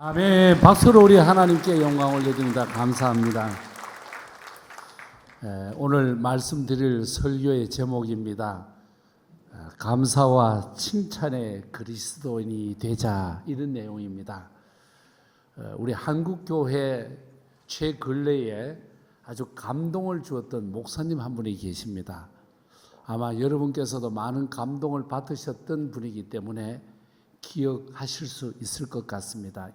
아멘. 박수로 우리 하나님께 영광 올려드립니다. 감사합니다. 에, 오늘 말씀드릴 설교의 제목입니다. 아, 감사와 칭찬의 그리스도인이 되자 이런 내용입니다. 어, 우리 한국 교회 최근래에 아주 감동을 주었던 목사님 한 분이 계십니다. 아마 여러분께서도 많은 감동을 받으셨던 분이기 때문에 기억하실 수 있을 것 같습니다.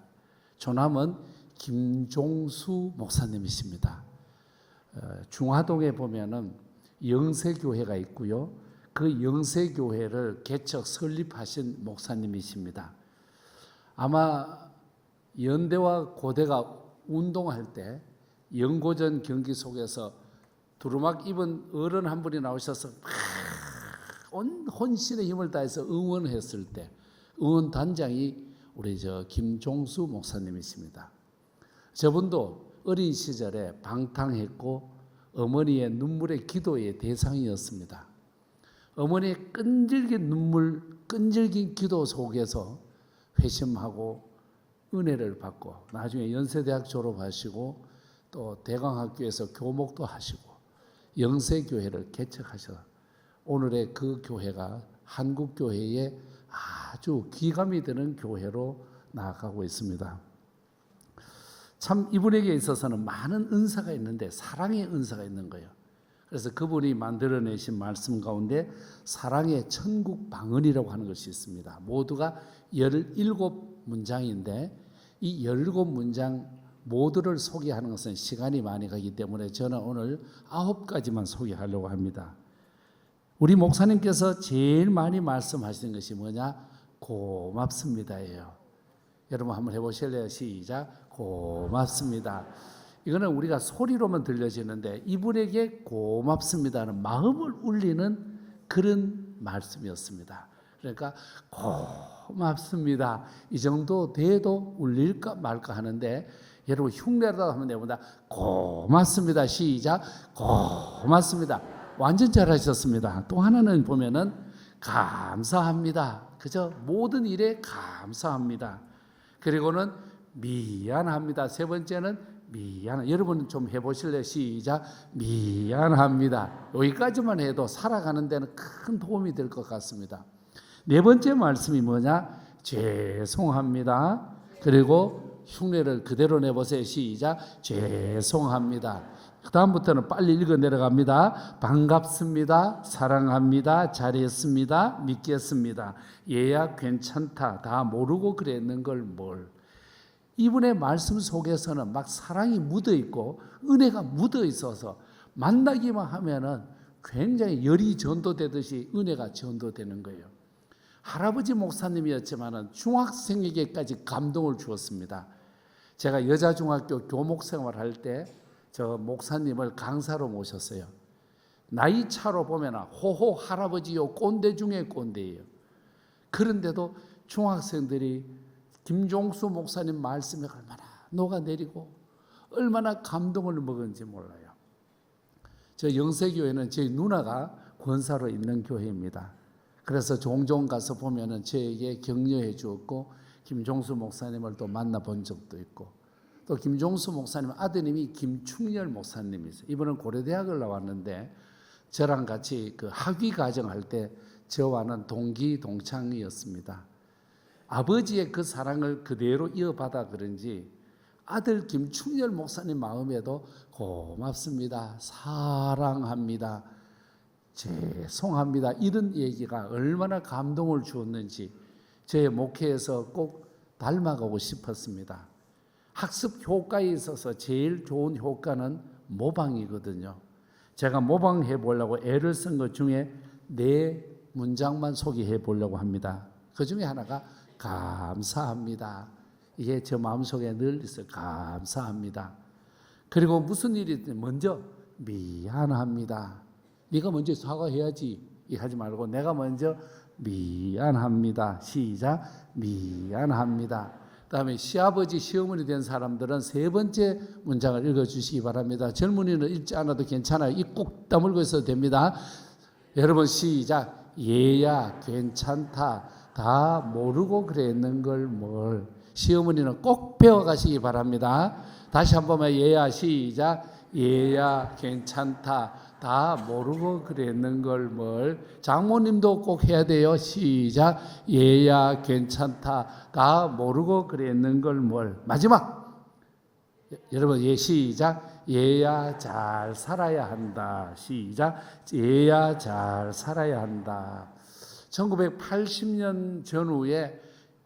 조남은 김종수 목사님이십니다. 어, 중화동에 보면은 영세교회가 있고요. 그 영세교회를 개척 설립하신 목사님이십니다. 아마 연대와 고대가 운동할 때 연고전 경기 속에서 두루막 입은 어른 한 분이 나오셔서 막온 혼신의 힘을 다해서 응원했을 때 응원 단장이 우리 저 김종수 목사님이십니다. 저분도 어린 시절에 방탕했고 어머니의 눈물의 기도의 대상이었습니다. 어머니의 끈질긴 눈물, 끈질긴 기도 속에서 회심하고 은혜를 받고 나중에 연세대학 졸업하시고 또 대강학교에서 교목도 하시고 영세교회를 개척하셔 오늘의 그 교회가 한국 교회의 아주 기감이 되는 교회로 나아가고 있습니다. 참 이분에게 있어서는 많은 은사가 있는데 사랑의 은사가 있는 거예요. 그래서 그분이 만들어내신 말씀 가운데 사랑의 천국 방언이라고 하는 것이 있습니다. 모두가 17문장인데 이 17문장 모두를 소개하는 것은 시간이 많이 가기 때문에 저는 오늘 아홉 가지만 소개하려고 합니다. 우리 목사님께서 제일 많이 말씀하시는 것이 뭐냐? 고맙습니다예요. 여러분 한번 해보실래요? 시작. 고맙습니다. 이거는 우리가 소리로만 들려지는데 이분에게 고맙습니다는 마음을 울리는 그런 말씀이었습니다. 그러니까 고맙습니다. 이 정도 돼도 울릴까 말까 하는데 여러분 흉내라도 하면 되보다 고맙습니다. 시작. 고맙습니다. 완전 잘하셨습니다. 또 하나는 보면은 감사합니다. 그죠? 모든 일에 감사합니다. 그리고는 미안합니다. 세 번째는 미안. 여러분 좀 해보실래요? 시작. 미안합니다. 여기까지만 해도 살아가는 데는 큰 도움이 될 것 같습니다. 네 번째 말씀이 뭐냐? 죄송합니다. 그리고 흉내를 그대로 내보세요. 시작. 죄송합니다. 그 다음부터는 빨리 읽어 내려갑니다. 반갑습니다. 사랑합니다. 잘했습니다. 믿겠습니다. 얘야 괜찮다. 다 모르고 그랬는 걸 뭘. 이분의 말씀 속에서는 막 사랑이 묻어 있고 은혜가 묻어 있어서 만나기만 하면은 굉장히 열이 전도되듯이 은혜가 전도되는 거예요. 할아버지 목사님이었지만은 중학생에게까지 감동을 주었습니다. 제가 여자 중학교 교목 생활할 때 저 목사님을 강사로 모셨어요. 나이 차로 보면 호호 할아버지요 꼰대 중에 꼰대예요. 그런데도 중학생들이 김종수 목사님 말씀에 얼마나 녹아내리고 얼마나 감동을 먹은지 몰라요. 저 영세교회는 제 누나가 권사로 있는 교회입니다. 그래서 종종 가서 보면은 저에게 격려해 주었고 김종수 목사님을 또 만나본 적도 있고 또 김종수 목사님 아드님이 김충렬 목사님이세요. 이분은 고려대학을 나왔는데 저랑 같이 그 학위 과정 할 때 저와는 동기 동창이었습니다. 아버지의 그 사랑을 그대로 이어받아 그런지 아들 김충렬 목사님 마음에도 고맙습니다. 사랑합니다. 죄송합니다. 이런 얘기가 얼마나 감동을 주었는지 제 목회에서 꼭 닮아가고 싶었습니다. 학습 효과에 있어서 제일 좋은 효과는 모방이거든요. 제가 모방해 보려고 애를 쓴 것 중에 네 문장만 소개해 보려고 합니다. 그 중에 하나가 감사합니다. 이게 저 마음속에 늘 있어요. 감사합니다. 그리고 무슨 일이 먼저 미안합니다. 네가 먼저 사과해야지. 이 하지 말고 내가 먼저 미안합니다. 시작. 미안합니다. 그다음에 시아버지 시어머니 된 사람들은 세 번째 문장을 읽어주시기 바랍니다. 젊은이는 읽지 않아도 괜찮아요. 입꼭 다물고 있어도 됩니다. 여러분 시작. 얘야 괜찮다. 다 모르고 그랬는 걸 뭘. 시어머니는 꼭 배워가시기 바랍니다. 다시 한 번만 얘야 시작. 얘야 괜찮다. 다 모르고 그랬는 걸 뭘. 장모님도 꼭 해야 돼요. 시작. 얘야 괜찮다. 다 모르고 그랬는 걸 뭘. 마지막. 여러분 예 시작. 얘야 잘 살아야 한다. 시작. 얘야 잘 살아야 한다. 1980년 전후에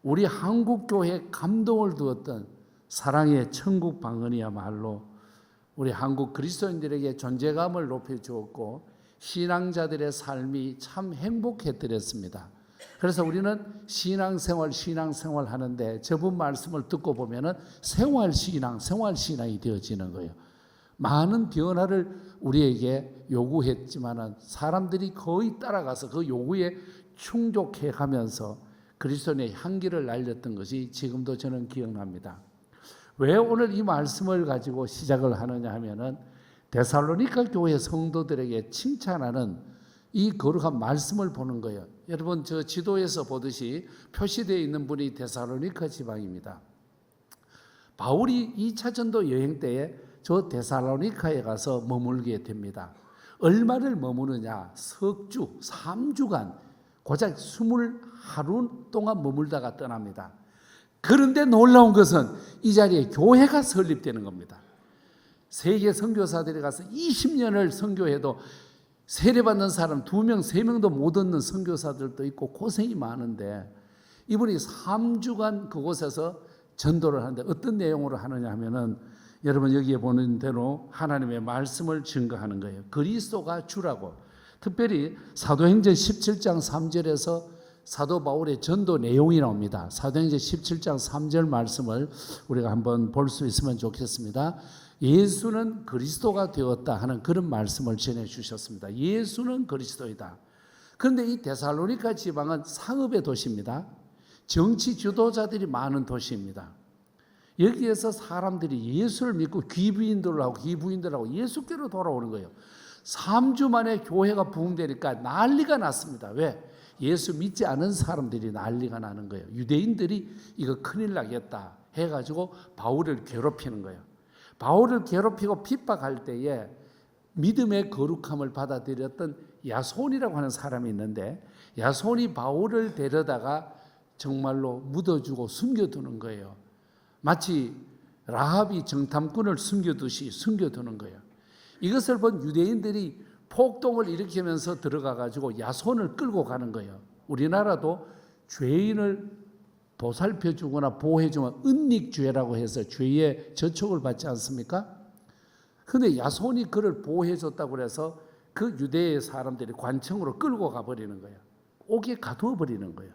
우리 한국 교회에 감동을 두었던 사랑의 천국 방언이야말로 우리 한국 그리스도인들에게 존재감을 높여 주었고 신앙자들의 삶이 참 행복해드렸습니다. 그래서 우리는 신앙생활 신앙생활 하는데 저분 말씀을 듣고 보면은 생활 신앙 생활 신앙이 되어지는 거예요. 많은 변화를 우리에게 요구했지만은 사람들이 거의 따라가서 그 요구에 충족해 가면서 그리스도의 향기를 날렸던 것이 지금도 저는 기억납니다. 왜 오늘 이 말씀을 가지고 시작을 하느냐 하면은 데살로니가 교회 성도들에게 칭찬하는 이 거룩한 말씀을 보는 거예요. 여러분 저 지도에서 보듯이 표시되어 있는 분이 데살로니가 지방입니다. 바울이 2차 전도 여행 때에 저 데살로니카에 가서 머물게 됩니다. 얼마를 머무느냐? 석주, 3주간 고작 20하루 동안 머물다가 떠납니다. 그런데 놀라운 것은 이 자리에 교회가 설립되는 겁니다. 세계 선교사들이 가서 20년을 선교해도 세례받는 사람 두 명, 세 명도 못 얻는 선교사들도 있고 고생이 많은데 이분이 3주간 그곳에서 전도를 하는데 어떤 내용으로 하느냐 하면은 여러분 여기에 보는 대로 하나님의 말씀을 증거하는 거예요. 그리스도가 주라고. 특별히 사도행전 17장 3절에서 사도 바울의 전도 내용이 나옵니다. 사도행전 17장 3절 말씀을 우리가 한번 볼 수 있으면 좋겠습니다. 예수는 그리스도가 되었다 하는 그런 말씀을 전해 주셨습니다. 예수는 그리스도이다. 그런데 이 데살로니가 지방은 상업의 도시입니다. 정치 주도자들이 많은 도시입니다. 여기에서 사람들이 예수를 믿고 귀부인들하고 귀부인들하고 예수께로 돌아오는 거예요. 3주 만에 교회가 부흥되니까 난리가 났습니다. 왜? 예수 믿지 않은 사람들이 난리가 나는 거예요. 유대인들이 이거 큰일 나겠다 해가지고 바울을 괴롭히는 거예요. 바울을 괴롭히고 핍박할 때에 믿음의 거룩함을 받아들였던 야손이라고 하는 사람이 있는데 야손이 바울을 데려다가 정말로 묻어주고 숨겨두는 거예요. 마치 라합이 정탐꾼을 숨겨두시 숨겨두는 거예요. 이것을 본 유대인들이 폭동을 일으키면서 들어가 가지고 야손을 끌고 가는 거예요. 우리나라도 죄인을 보살펴 주거나 보호해 주면 은닉죄라고 해서 죄의 저촉을 받지 않습니까? 근데 야손이 그를 보호해 줬다고 그래서 그 유대의 사람들이 관청으로 끌고 가 버리는 거예요. 옥에 가두어 버리는 거예요.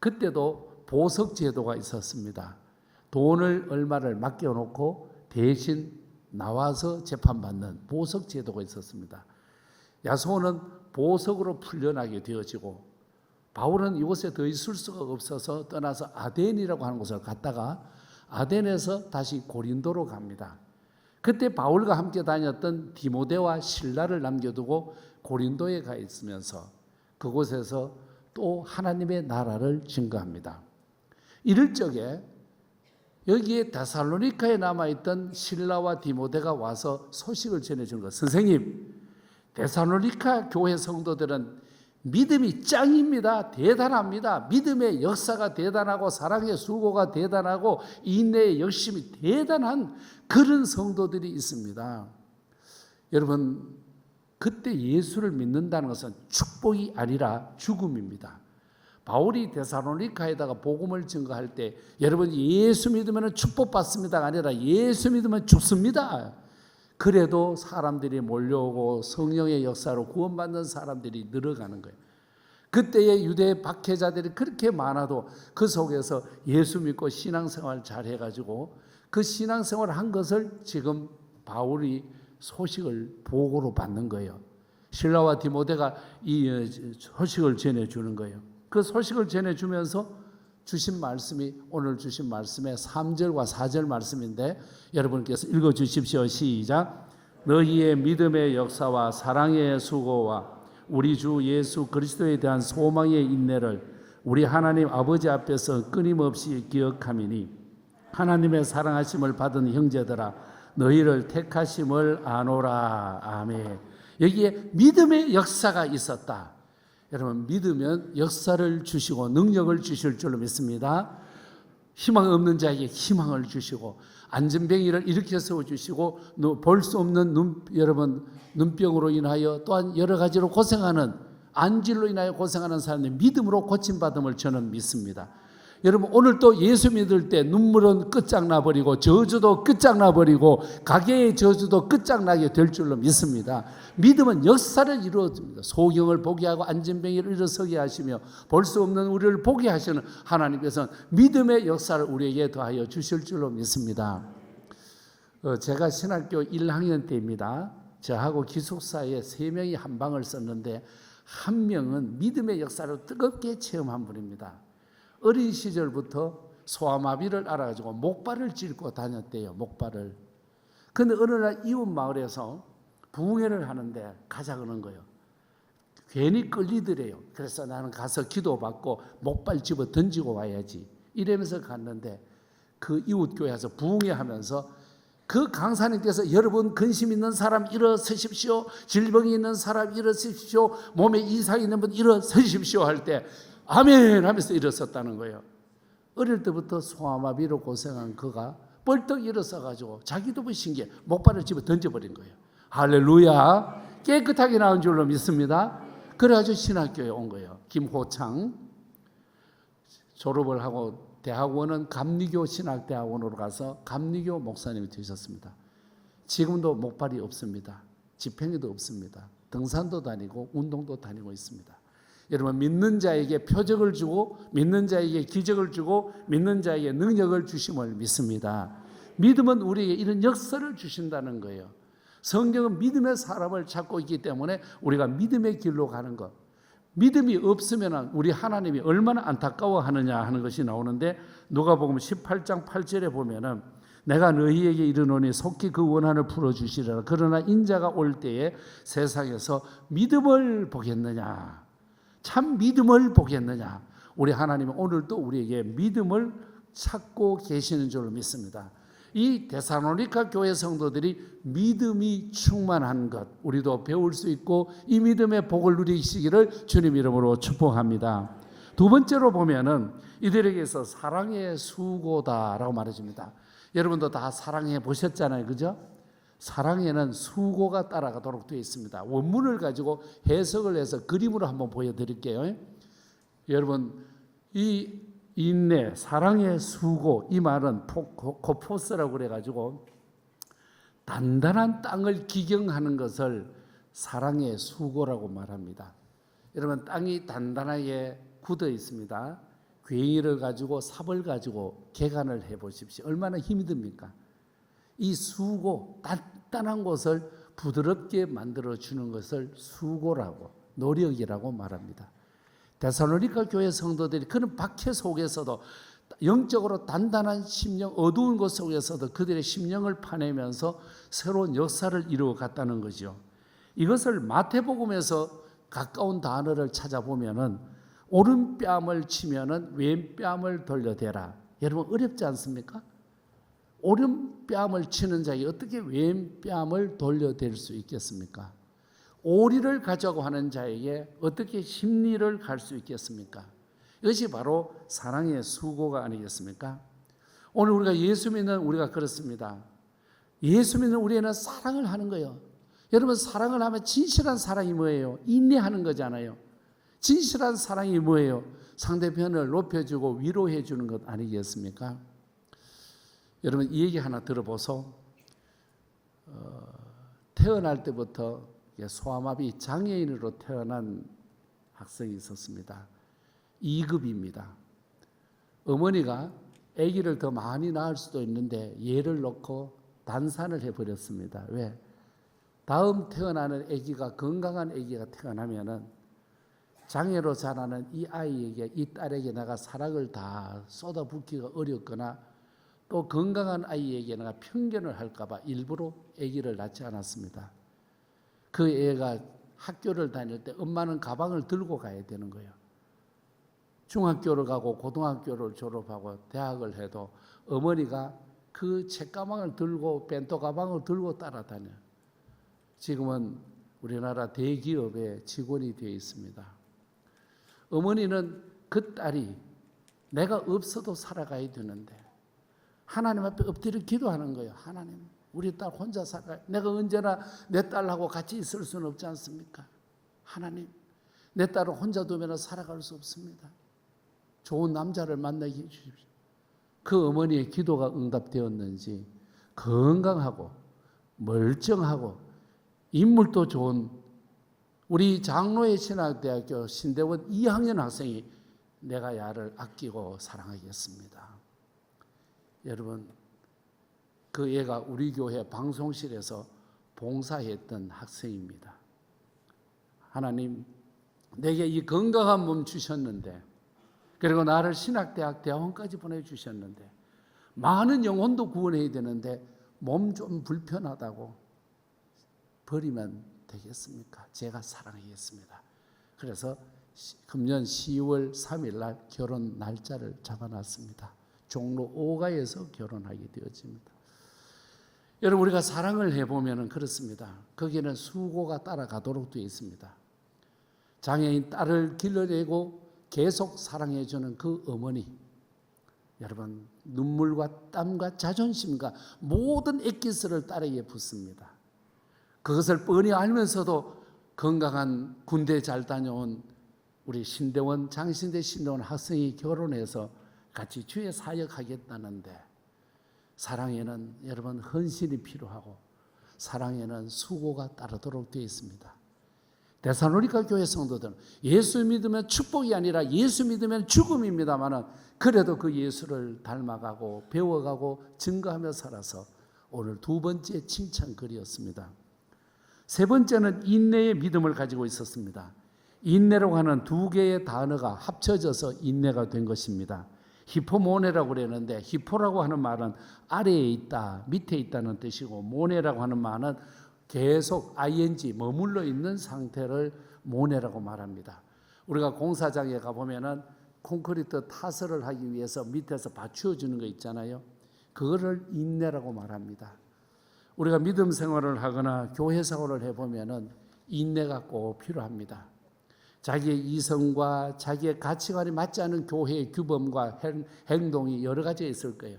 그때도 보석 제도가 있었습니다. 돈을 얼마를 맡겨 놓고 대신 나와서 재판받는 보석 제도가 있었습니다. 야손은 보석으로 풀려나게 되어지고 바울은 이곳에 더 있을 수가 없어서 떠나서 아덴이라고 하는 곳을 갔다가 아덴에서 다시 고린도로 갑니다. 그때 바울과 함께 다녔던 디모데와 신라를 남겨두고 고린도에 가 있으면서 그곳에서 또 하나님의 나라를 증거합니다. 이럴 적에 여기에 데살로니카에 남아있던 신라와 디모데가 와서 소식을 전해준 것. 선생님, 데살로니카 교회 성도들은 믿음이 짱입니다. 대단합니다. 믿음의 역사가 대단하고 사랑의 수고가 대단하고 인내의 열심이 대단한 그런 성도들이 있습니다. 여러분, 그때 예수를 믿는다는 것은 축복이 아니라 죽음입니다. 바울이 데살로니카에다가 복음을 증거할 때 여러분 예수 믿으면 축복받습니다가 아니라 예수 믿으면 죽습니다. 그래도 사람들이 몰려오고 성령의 역사로 구원받는 사람들이 늘어가는 거예요. 그때의 유대 박해자들이 그렇게 많아도 그 속에서 예수 믿고 신앙생활 잘 해가지고 그 신앙생활 한 것을 지금 바울이 소식을 보고로 받는 거예요. 신라와 디모데가 이 소식을 전해주는 거예요. 그 소식을 전해주면서 주신 말씀이 오늘 주신 말씀의 3절과 4절 말씀인데 여러분께서 읽어 주십시오. 시작. 너희의 믿음의 역사와 사랑의 수고와 우리 주 예수 그리스도에 대한 소망의 인내를 우리 하나님 아버지 앞에서 끊임없이 기억함이니 하나님의 사랑하심을 받은 형제들아 너희를 택하심을 아노라 아멘. 여기에 믿음의 역사가 있었다. 여러분 믿으면 역사를 주시고 능력을 주실 줄로 믿습니다. 희망 없는 자에게 희망을 주시고 안전뱅이를 일으켜 세워 주시고 볼 수 없는 눈 여러분 눈병으로 인하여 또한 여러 가지로 고생하는 안질로 인하여 고생하는 사람의 믿음으로 고침 받음을 저는 믿습니다. 여러분 오늘 또 예수 믿을 때 눈물은 끝장나 버리고 저주도 끝장나 버리고 가게의 저주도 끝장나게 될 줄로 믿습니다. 믿음은 역사를 이루어집니다. 소경을 보게 하고 안전병이를 일어서게 하시며 볼 수 없는 우리를 보게 하시는 하나님께서는 믿음의 역사를 우리에게 더하여 주실 줄로 믿습니다. 어, 제가 신학교 1학년 때입니다. 저하고 기숙사에 세 명이 한 방을 썼는데 한 명은 믿음의 역사를 뜨겁게 체험한 분입니다. 어린 시절부터 소아마비를 알아가지고 목발을 찔고 다녔대요. 목발을. 근데 어느 날 이웃 마을에서 부흥회를 하는데 가자 그러는 거예요. 괜히 끌리더래요. 그래서 나는 가서 기도받고 목발 집어 던지고 와야지. 이러면서 갔는데 그 이웃 교회에서 부흥회 하면서 그 강사님께서 여러분 근심 있는 사람 일어서십시오. 질병이 있는 사람 일어서십시오. 몸에 이상 있는 분 일어서십시오 할 때 아멘 하면서 일어섰다는 거예요. 어릴 때부터 소아마비로 고생한 그가 벌떡 일어서 가지고 자기도 뭐 신기해 목발을 집어 던져버린 거예요. 할렐루야 깨끗하게 나온 줄로 믿습니다. 그래가지고 신학교에 온 거예요. 김호창 졸업을 하고 대학원은 감리교 신학대학원으로 가서 감리교 목사님이 되셨습니다. 지금도 목발이 없습니다. 집행이도 없습니다. 등산도 다니고 운동도 다니고 있습니다. 여러분 믿는 자에게 표적을 주고 믿는 자에게 기적을 주고 믿는 자에게 능력을 주심을 믿습니다. 믿음은 우리에게 이런 역사를 주신다는 거예요. 성경은 믿음의 사람을 찾고 있기 때문에 우리가 믿음의 길로 가는 것. 믿음이 없으면 우리 하나님이 얼마나 안타까워하느냐 하는 것이 나오는데 누가복음 18장 8절에 보면은 내가 너희에게 이르노니 속히 그 원한을 풀어 주시리라 그러나 인자가 올 때에 세상에서 믿음을 보겠느냐 참 믿음을 보겠느냐 우리 하나님은 오늘도 우리에게 믿음을 찾고 계시는 줄로 믿습니다. 이 데사로니카 교회 성도들이 믿음이 충만한 것 우리도 배울 수 있고 이 믿음의 복을 누리시기를 주님 이름으로 축복합니다. 두 번째로 보면은 이들에게서 사랑의 수고다라고 말해줍니다. 여러분도 다 사랑해 보셨잖아요, 그죠? 사랑에는 수고가 따라가도록 되어 있습니다. 원문을 가지고 해석을 해서 그림으로 한번 보여드릴게요. 여러분 이 인내, 사랑의 수고 이 말은 코포스라고 그래가지고 단단한 땅을 기경하는 것을 사랑의 수고라고 말합니다. 여러분 땅이 단단하게 굳어 있습니다. 괭이를 가지고 삽을 가지고 개간을 해 보십시오. 얼마나 힘이 듭니까? 이 수고 단단한 곳을 부드럽게 만들어 주는 것을 수고라고 노력이라고 말합니다. 데살로니가 교회 성도들이 그런 박해 속에서도 영적으로 단단한 심령, 어두운 곳 속에서도 그들의 심령을 파내면서 새로운 역사를 이루어 갔다는 거죠. 이것을 마태복음에서 가까운 단어를 찾아보면은 오른뺨을 치면은 왼뺨을 돌려대라. 여러분 어렵지 않습니까? 오른뺨을 치는 자에게 어떻게 왼뺨을 돌려댈 수 있겠습니까? 오리를 가자고 하는 자에게 어떻게 심리를 갈 수 있겠습니까? 이것이 바로 사랑의 수고가 아니겠습니까? 오늘 우리가 예수 믿는 우리가 그렇습니다. 예수 믿는 우리는 사랑을 하는 거예요. 여러분 사랑을 하면 진실한 사랑이 뭐예요? 인내하는 거잖아요. 진실한 사랑이 뭐예요? 상대편을 높여주고 위로해 주는 것 아니겠습니까? 여러분 이 얘기 하나 들어보소. 어, 태어날 때부터 소아마비 장애인으로 태어난 학생이 있었습니다. 2급입니다. 어머니가 아기를 더 많이 낳을 수도 있는데 얘를 놓고 단산을 해버렸습니다. 왜? 다음 태어나는 아기가 건강한 아기가 태어나면은 장애로 자라는 이 아이에게 이 딸에게 내가 사랑을 다 쏟아붓기가 어렵거나 또 건강한 아이에게 내가 편견을 할까봐 일부러 아기를 낳지 않았습니다. 그 애가 학교를 다닐 때 엄마는 가방을 들고 가야 되는 거예요. 중학교를 가고 고등학교를 졸업하고 대학을 해도 어머니가 그 책가방을 들고 벤또 가방을 들고 따라다녀. 지금은 우리나라 대기업의 직원이 되어 있습니다. 어머니는 그 딸이 내가 없어도 살아가야 되는데 하나님 앞에 엎드려 기도하는 거예요. 하나님, 우리 딸 혼자 살아. 내가 언제나 내 딸하고 같이 있을 수는 없지 않습니까? 하나님, 내 딸을 혼자 두면 살아갈 수 없습니다. 좋은 남자를 만나게 해주십시오. 그 어머니의 기도가 응답되었는지 건강하고 멀쩡하고 인물도 좋은 우리 장로의 신학대학교 신대원 2학년 학생이 내가 야를 아끼고 사랑하겠습니다. 여러분 그 애가 우리 교회 방송실에서 봉사했던 학생입니다. 하나님 내게 이 건강한 몸 주셨는데 그리고 나를 신학대학 대학원까지 보내주셨는데 많은 영혼도 구원해야 되는데 몸 좀 불편하다고 버리면 되겠습니까? 제가 사랑하겠습니다. 그래서 시- 금년 10월 3일 날 결혼 날짜를 잡아놨습니다. 종로 5가에서 결혼하게 되어집니다. 여러분 우리가 사랑을 해보면 그렇습니다. 거기는 수고가 따라가도록 되어 있습니다. 장애인 딸을 길러내고 계속 사랑해주는 그 어머니. 여러분, 눈물과 땀과 자존심과 모든 액기스를 딸에게 붓습니다. 그것을 뻔히 알면서도 건강한 군대 잘 다녀온 우리 신대원, 장신대 신대원 학생이 결혼해서 같이 주의 사역하겠다는데 사랑에는 여러분 헌신이 필요하고 사랑에는 수고가 따르도록 되어 있습니다. 데살로니가 교회 성도들은 예수 믿으면 축복이 아니라 예수 믿으면 죽음입니다만은 그래도 그 예수를 닮아가고 배워가고 증거하며 살아서 오늘 두 번째 칭찬글이었습니다. 세 번째는 인내의 믿음을 가지고 있었습니다. 인내라고 하는 두 개의 단어가 합쳐져서 인내가 된 것입니다. 히포모네라고 그랬는데 히포라고 하는 말은 아래에 있다, 밑에 있다는 뜻이고 모네라고 하는 말은 계속 ing 머물러 있는 상태를 모네라고 말합니다. 우리가 공사장에 가 보면은 콘크리트 타설을 하기 위해서 밑에서 받쳐 주는 거 있잖아요. 그거를 인내라고 말합니다. 우리가 믿음 생활을 하거나 교회 생활을 해 보면은 인내가 꼭 필요합니다. 자기의 이성과 자기의 가치관이 맞지 않은 교회의 규범과 행- 행동이 여러 가지 있을 거예요.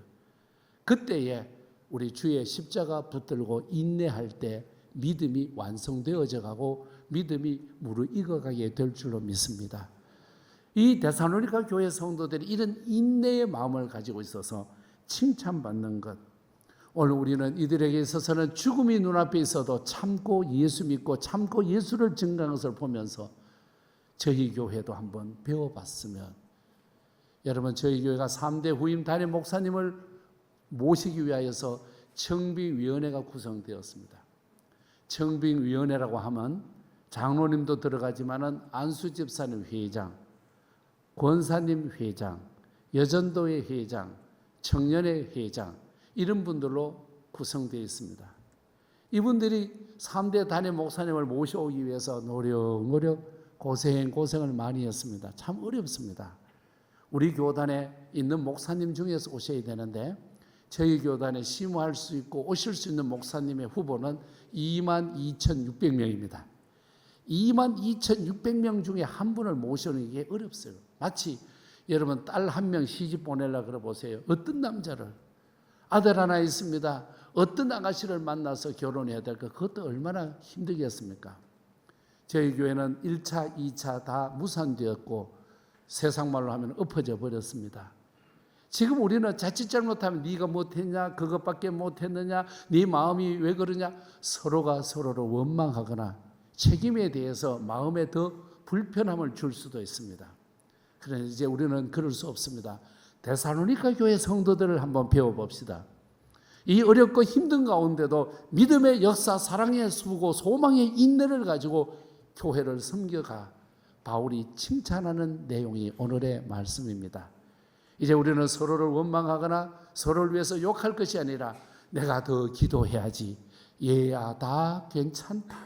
그때에 우리 주의 십자가 붙들고 인내할 때 믿음이 완성되어져 가고 믿음이 무르익어가게 될 줄로 믿습니다. 이 데살로니가 교회 성도들이 이런 인내의 마음을 가지고 있어서 칭찬받는 것. 오늘 우리는 이들에게 있어서는 죽음이 눈앞에 있어도 참고 예수 믿고 참고 예수를 증거하는 것을 보면서 저희 교회도 한번 배워봤으면 여러분 저희 교회가 3대 후임 단임 목사님을 모시기 위하여서 청빙위원회가 구성되었습니다. 청빙위원회라고 하면 장로님도 들어가지만은 안수 집사님 회장, 권사님 회장, 여전도회 회장, 청년회 회장 이런 분들로 구성되어 있습니다. 이분들이 3대 단임 목사님을 모셔오기 위해서 노력 노력 고생 고생을 많이 했습니다. 참 어렵습니다. 우리 교단에 있는 목사님 중에서 오셔야 되는데 저희 교단에 심호할 수 있고 오실 수 있는 목사님의 후보는 2만 2,600명입니다. 2만 2,600명 중에 한 분을 모시는 게 어렵어요. 마치 여러분 딸 한 명 시집 보내려 그래 보세요. 어떤 남자를 아들 하나 있습니다. 어떤 아가씨를 만나서 결혼해야 될까? 그것도 얼마나 힘들겠습니까? 저희 교회는 1차, 2차 다 무산되었고 세상 말로 하면 엎어져 버렸습니다. 지금 우리는 자칫 잘못하면 네가 못했냐, 그것밖에 못했느냐, 네 마음이 왜 그러냐, 서로가 서로를 원망하거나 책임에 대해서 마음에 더 불편함을 줄 수도 있습니다. 그러나 이제 우리는 그럴 수 없습니다. 데살로니가 교회 성도들을 한번 배워봅시다. 이 어렵고 힘든 가운데도 믿음의 역사, 사랑의 수고, 소망의 인내를 가지고 교회를 섬겨가 바울이 칭찬하는 내용이 오늘의 말씀입니다. 이제 우리는 서로를 원망하거나 서로를 위해서 욕할 것이 아니라 내가 더 기도해야지. 얘야, 다 괜찮다.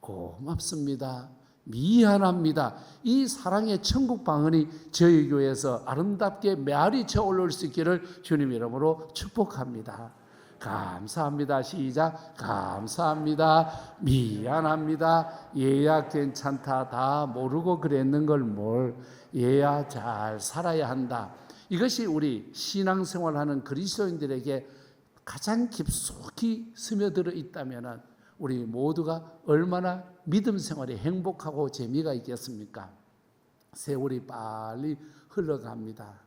고맙습니다. 미안합니다. 이 사랑의 천국 방언이 저희 교회에서 아름답게 메아리 쳐 올릴 수 있기를 주님 이름으로 축복합니다. 감사합니다. 시작. 감사합니다. 미안합니다. 얘야 괜찮다. 다 모르고 그랬는 걸 뭘. 얘야 잘 살아야 한다. 이것이 우리 신앙생활하는 그리스도인들에게 가장 깊숙이 스며들어 있다면 우리 모두가 얼마나 믿음 생활에 행복하고 재미가 있겠습니까? 세월이 빨리 흘러갑니다.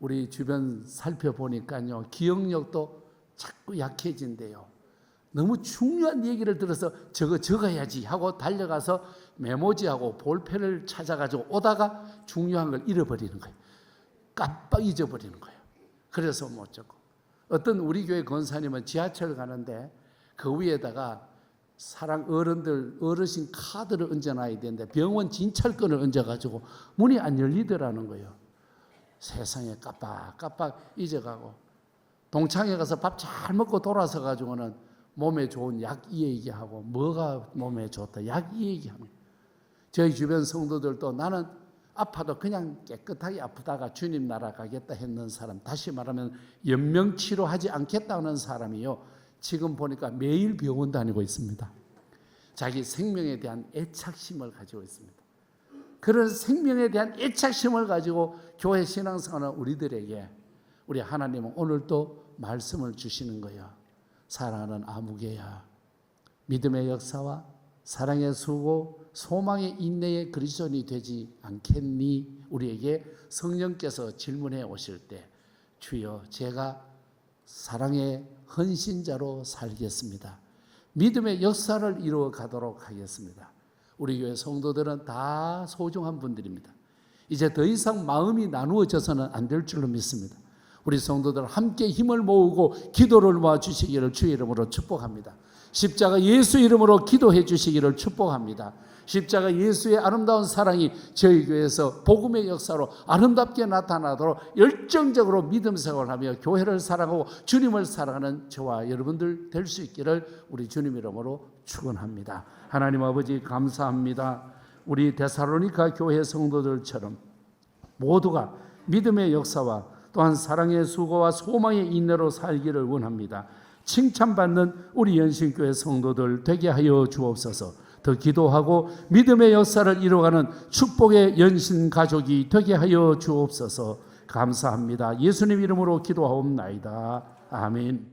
우리 주변 살펴보니까요, 기억력도 자꾸 약해진대요. 너무 중요한 얘기를 들어서 저거 적어야지 하고 달려가서 메모지하고 볼펜을 찾아가지고 오다가 중요한 걸 잃어버리는 거예요. 깜빡 잊어버리는 거예요. 그래서 못 적고. 어떤 우리 교회 권사님은 지하철 가는데 그 위에다가 사랑 어른들 어르신 카드를 얹어놔야 되는데 병원 진찰권을 얹어가지고 문이 안 열리더라는 거예요. 세상에 깜빡깜빡 잊어가고 동창회 가서 밥 잘 먹고 돌아서 가지고는 몸에 좋은 약 이 얘기하고 뭐가 몸에 좋다 약 이 얘기하는 저희 주변 성도들도 나는 아파도 그냥 깨끗하게 아프다가 주님 나라 가겠다 했는 사람 다시 말하면 연명 치료하지 않겠다는 사람이요 지금 보니까 매일 병원 다니고 있습니다. 자기 생명에 대한 애착심을 가지고 있습니다. 그런 생명에 대한 애착심을 가지고 교회 신앙생활하는 우리들에게 우리 하나님은 오늘도 말씀을 주시는 거예요. 사랑하는 아무개야. 믿음의 역사와 사랑의 수고, 소망의 인내의 그리스도인이 되지 않겠니? 우리에게 성령께서 질문해 오실 때 주여 제가 사랑의 헌신자로 살겠습니다. 믿음의 역사를 이루어 가도록 하겠습니다. 우리 교회 성도들은 다 소중한 분들입니다. 이제 더 이상 마음이 나누어져서는 안 될 줄로 믿습니다. 우리 성도들 함께 힘을 모으고 기도를 모아 주시기를 주의 이름으로 축복합니다. 십자가 예수 이름으로 기도해 주시기를 축복합니다. 십자가 예수의 아름다운 사랑이 저희 교회에서 복음의 역사로 아름답게 나타나도록 열정적으로 믿음 생활하며 교회를 사랑하고 주님을 사랑하는 저와 여러분들 될 수 있기를 우리 주님 이름으로 축원합니다. 하나님 아버지 감사합니다. 우리 데살로니가 교회 성도들처럼 모두가 믿음의 역사와 또한 사랑의 수고와 소망의 인내로 살기를 원합니다. 칭찬받는 우리 연신교회 성도들 되게 하여 주옵소서. 더 기도하고 믿음의 역사를 이루어가는 축복의 연신 가족이 되게 하여 주옵소서. 감사합니다. 예수님 이름으로 기도하옵나이다. 아멘.